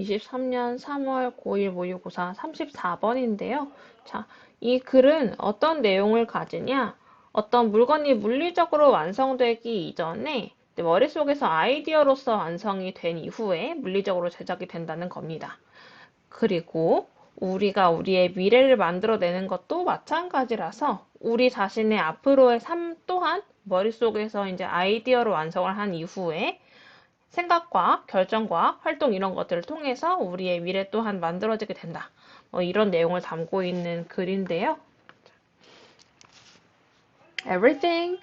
2023년 3월 고1 모의고사 34번인데요. 자, 이 글은 어떤 내용을 가지냐? 어떤 물건이 물리적으로 완성되기 이전에 머릿속에서 아이디어로서 완성이 된 이후에 물리적으로 제작이 된다는 겁니다. 그리고 우리가 우리의 미래를 만들어내는 것도 마찬가지라서 우리 자신의 앞으로의 삶 또한 머릿속에서 이제 아이디어로 완성을 한 이후에 생각과 결정과 활동 이런 것들을 통해서 우리의 미래 또한 만들어지게 된다. 뭐 이런 내용을 담고 있는 글인데요. Everything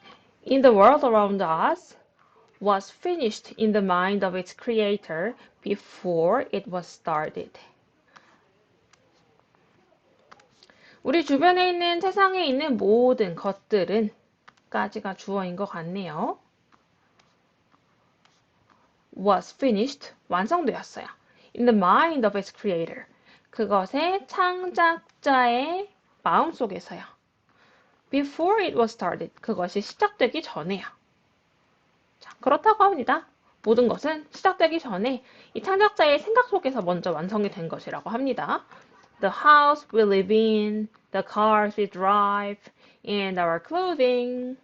in the world around us was finished in the mind of its creator before it was started. 우리 주변에 있는 세상에 있는 모든 것들은 까지가 주어인 것 같네요. Was finished 완성되었어요. in the mind of its creator 그것의 창작자의 마음속에서요. before it was started 그것이 시작되기 전에요. 자, 그렇다고 합니다. 모든 것은 시작되기 전에 이 창작자의 생각 속에서 먼저 완성이 된 것이라고 합니다. The house we live in, the cars we drive, and our clothing.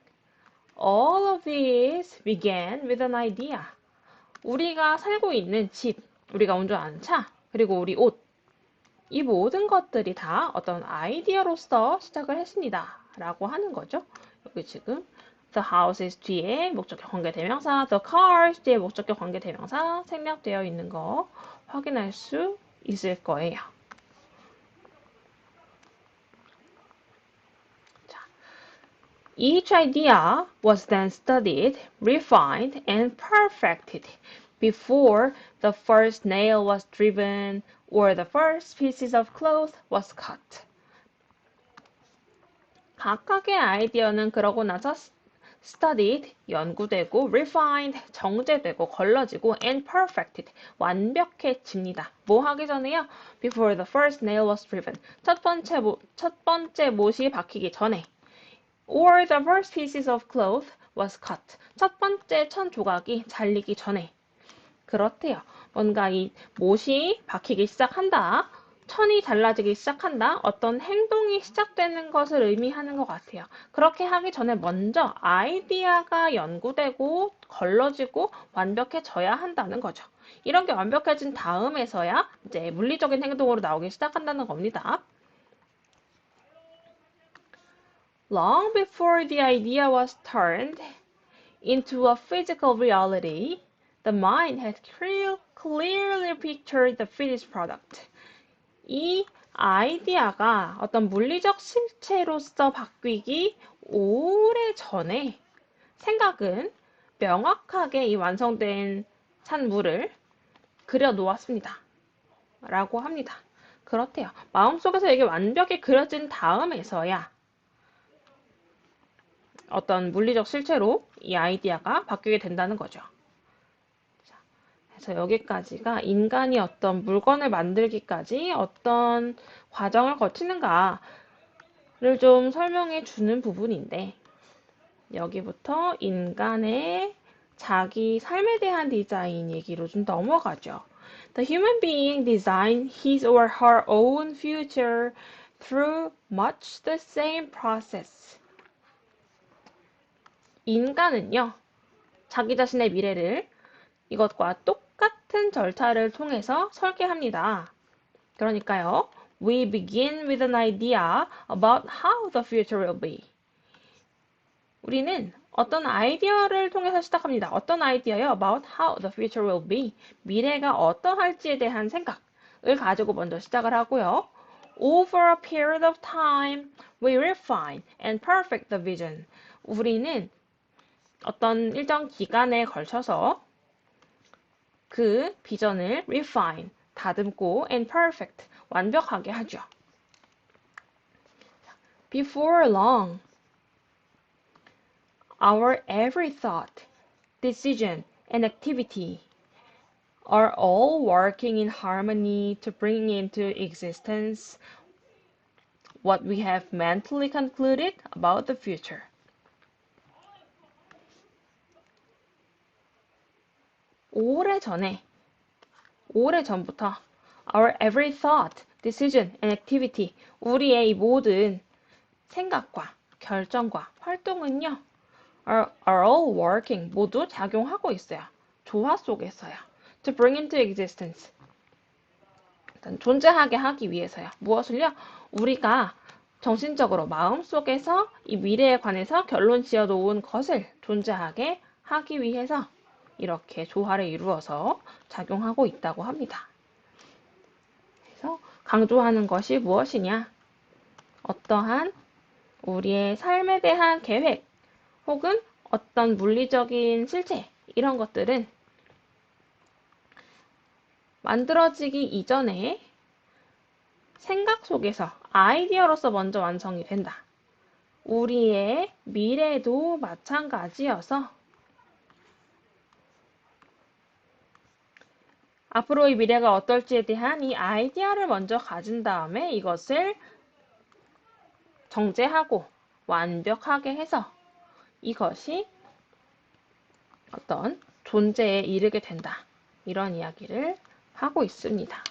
All of these began with an idea. 우리가 살고 있는 집, 우리가 운전하는 차, 그리고 우리 옷. 이 모든 것들이 다 어떤 아이디어로서 시작을 했습니다. 라고 하는 거죠. 여기 지금 the houses 뒤에 목적격 관계 대명사, the cars 뒤에 목적격 관계 대명사 생략되어 있는 거 확인할 수 있을 거예요. Each idea was then studied, refined, and perfected before the first nail was driven or the first pieces of cloth was cut. 각각의 아이디어는 그러고 나서 studied, 연구되고, refined, 정제되고, 걸러지고, and perfected, 완벽해집니다. 뭐 하기 전에요? Before the first nail was driven. 첫 번째, 모, 첫 번째 못이 박히기 전에. Or the first pieces of cloth was cut. 첫 번째 천 조각이 잘리기 전에. 그렇대요. 뭔가 이 못이 박히기 시작한다. 천이 잘라지기 시작한다. 어떤 행동이 시작되는 것을 의미하는 것 같아요. 그렇게 하기 전에 먼저 아이디어가 연구되고 걸러지고 완벽해져야 한다는 거죠. 이런 게 완벽해진 다음에서야 이제 물리적인 행동으로 나오기 시작한다는 겁니다. Long before the idea was turned into a physical reality, the mind had clearly pictured the finished product. 이 아이디어가 어떤 물리적 실체로서 바뀌기 오래 전에 생각은 명확하게 이 완성된 산물을 그려 놓았습니다. 라고 합니다. 그렇대요. 마음속에서 이게 완벽히 그려진 다음에서야 어떤 물리적 실체로 이 아이디어가 바뀌게 된다는 거죠. 그래서 여기까지가 인간이 어떤 물건을 만들기까지 어떤 과정을 거치는가를 좀 설명해 주는 부분인데 여기부터 인간의 자기 삶에 대한 디자인 얘기로 좀 넘어가죠. The human being designed his or her own future through much the same process. 인간은요, 자기 자신의 미래를 이것과 똑같은 절차를 통해서 설계합니다. 그러니까요, we begin with an idea about how the future will be. 우리는 어떤 아이디어를 통해서 시작합니다. 어떤 아이디어요? About how the future will be. 미래가 어떠할지에 대한 생각을 가지고 먼저 시작을 하고요. Over a period of time, we refine and perfect the vision. 우리는 어떤 일정 기간에 걸쳐서 그 비전을 refine, 다듬고 and perfect, 완벽하게 하죠. Before long, our every thought, decision, and activity are all working in harmony to bring into existence what we have mentally concluded about the future. 오래 전에 오래 전부터 our every thought, decision and activity 우리의 이 모든 생각과 결정과 활동은요 are, are all working 모두 작용하고 있어요. 조화 속에서요. to bring into existence 일단 존재하게 하기 위해서요. 무엇을요? 우리가 정신적으로 마음속에서 이 미래에 관해서 결론 지어 놓은 것을 존재하게 하기 위해서 이렇게 조화를 이루어서 작용하고 있다고 합니다. 그래서 강조하는 것이 무엇이냐? 어떠한 우리의 삶에 대한 계획 혹은 어떤 물리적인 실체 이런 것들은 만들어지기 이전에 생각 속에서 아이디어로서 먼저 완성이 된다. 우리의 미래도 마찬가지여서 앞으로의 미래가 어떨지에 대한 이 아이디어를 먼저 가진 다음에 이것을 정제하고 완벽하게 해서 이것이 어떤 존재에 이르게 된다. 이런 이야기를 하고 있습니다.